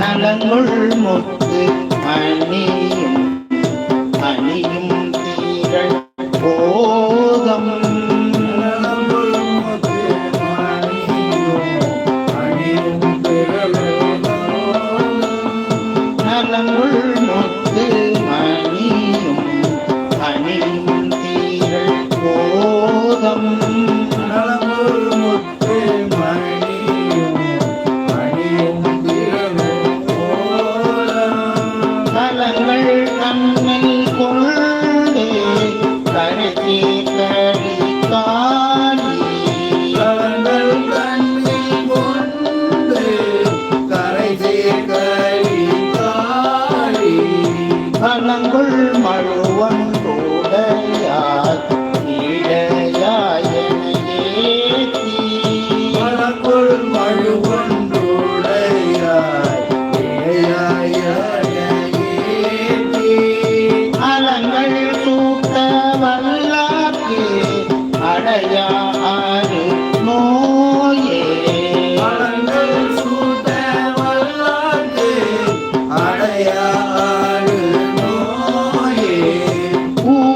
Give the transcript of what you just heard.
நலங்குள் முத்து அணியும் அணியும் தீரள் போதம் நலங்குள் முத்து தன்னை கொண்டே கருதி கழி காணி அலங்கள்